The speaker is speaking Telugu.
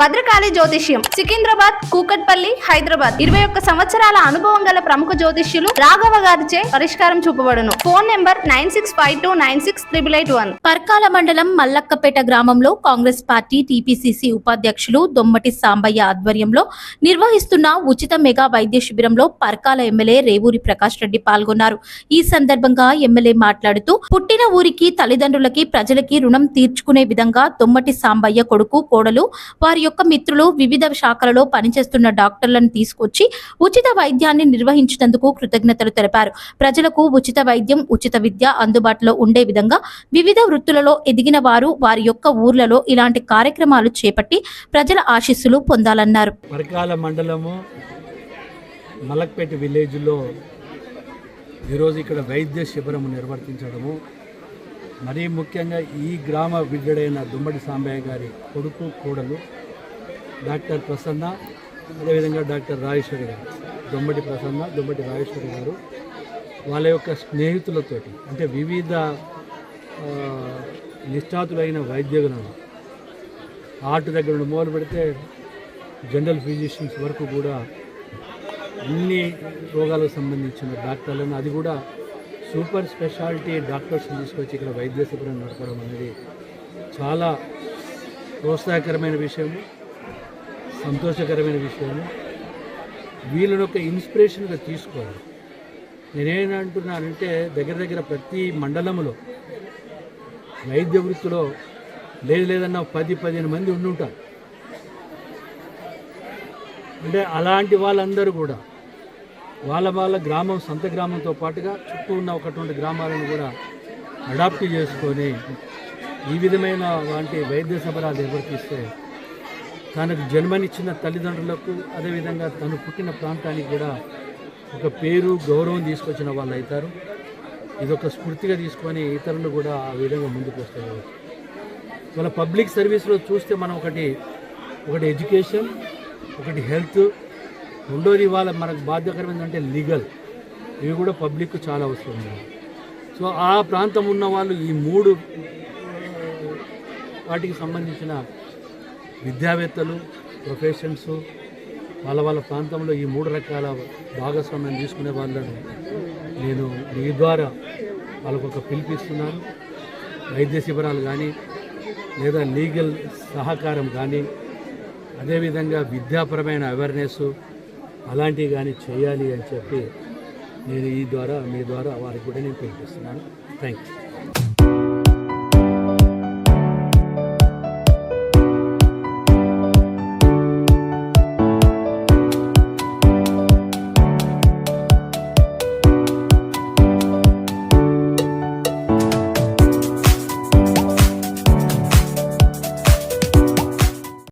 భద్రకాళి జ్యోతిష్యం సికింద్రాబాద్ కూకట్పల్లి హైదరాబాద్. ఇరవై ఒక్క సంవత్సరాల అనుభవం గల ప్రముఖ జ్యోతిష్యులు రాఘవ గారిచే పరిష్కారం చూపబడును. Phone number nine six five two nine six triple eight one. Parkal మండలం మల్లక్కపేట గ్రామంలో కాంగ్రెస్ పార్టీ టీపీసీసీ ఉపాధ్యక్షులు దొమ్మటి సాంబయ్య ఆధ్వర్యంలో నిర్వహిస్తున్న ఉచిత మెగా వైద్య శిబిరంలో పర్కాల ఎమ్మెల్యే రేవూరి ప్రకాష్ రెడ్డి పాల్గొన్నారు. ఈ సందర్భంగా ఎమ్మెల్యే మాట్లాడుతూ పుట్టిన ఊరికి తల్లిదండ్రులకి ప్రజలకి రుణం తీర్చుకునే విధంగా దొమ్మటి సాంబయ్య కొడుకు కోడలు వారి యొక్క మిత్రులు వివిధ శాఖలలో పనిచేస్తున్న డాక్టర్లను తీసుకొచ్చి ఉచిత వైద్యాన్ని నిర్వహించినందుకు కృతజ్ఞతలు తెలిపారు. ప్రజలకు ఉచిత వైద్యం ఉచిత విద్య అందుబాటులో ఉండే విధంగా వివిధ వృత్తులలో ఎదిగిన వారు వారి యొక్క ఊర్లలో ఇలాంటి కార్యక్రమాలు చేపట్టి ప్రజల ఆశీస్సులు పొందాలన్నారు. మండలము మలక్పేట విలేజ్లో ఈరోజు ఇక్కడ వైద్య శిబిరం నిర్వర్తించడము. మరీ ముఖ్యంగా ఈ గ్రామ బిడ్డడైన దుమ్మడి సాంబయ్య గారి కొడుకు కోడలు డాక్టర్ ప్రసన్న అదేవిధంగా డాక్టర్ రాజేశ్వరి గారు దొమ్మటి ప్రసన్న దొమ్మటి రాజేశ్వరి గారు వాళ్ళ యొక్క స్నేహితులతోటి అంటే వివిధ నిష్ఠాతులైన వైద్యులను ఆర్ట్ దగ్గర నుండి మొదలు పెడితే జనరల్ ఫిజిషియన్స్ వరకు కూడా అన్ని రోగాలకు సంబంధించిన డాక్టర్లను అది కూడా సూపర్ స్పెషాలిటీ డాక్టర్స్ తీసుకొచ్చి ఇక్కడ వైద్య శిబిరం నడపడం అనేది చాలా ప్రోత్సాహకరమైన విషయము సంతోషకరమైన విషయము. వీళ్ళని ఒక ఇన్స్పిరేషన్గా తీసుకోవాలి. నేనేమంటున్నానంటే దగ్గర దగ్గర ప్రతి మండలంలో వైద్య వృత్తిలో లేదు లేదన్నా పది పదిహేను మంది ఉండి ఉంటారు అంటే అలాంటి వాళ్ళందరూ కూడా వాళ్ళ వాళ్ళ గ్రామం సొంత గ్రామంతో పాటుగా చుట్టూ ఉన్న ఒకటువంటి గ్రామాలను కూడా అడాప్ట్ చేసుకొని ఈ విధమైన వంటి వైద్య సభరాలు నిర్వర్తిస్తే తనకు జన్మనిచ్చిన తల్లిదండ్రులకు అదేవిధంగా తను పుట్టిన ప్రాంతానికి కూడా ఒక పేరు గౌరవం తీసుకొచ్చిన వాళ్ళు అవుతారు. ఇది ఒక స్ఫూర్తిగా తీసుకొని ఇతరులు కూడా ఆ విధంగా ముందుకు వస్తారు. మన పబ్లిక్ సర్వీస్లో చూస్తే మనం ఒకటి ఒకటి ఎడ్యుకేషన్ ఒకటి హెల్త్ రెండోది వాళ్ళ మనకు బాధ్యకరమైనది అంటే లీగల్. ఇవి కూడా పబ్లిక్ చాలా అవసరం. సో ఆ ప్రాంతం ఉన్న వాళ్ళు ఈ మూడు వాటికి సంబంధించిన విద్యావేత్తలు ప్రొఫెషన్స్ వాళ్ళ వాళ్ళ ప్రాంతంలో ఈ మూడు రకాల భాగస్వామ్యం తీసుకునే వాళ్ళను నేను మీ ద్వారా వాళ్ళకు ఒక పిలిపిస్తున్నాను. వైద్య శిబిరాలు కానీ లేదా లీగల్ సహకారం కానీ అదేవిధంగా విద్యాపరమైన అవేర్నెస్ అలాంటివి కానీ చేయాలి అని చెప్పి నేను ఈ ద్వారా మీ ద్వారా వారికి కూడా నేను పిలిపిస్తున్నాను. Thank you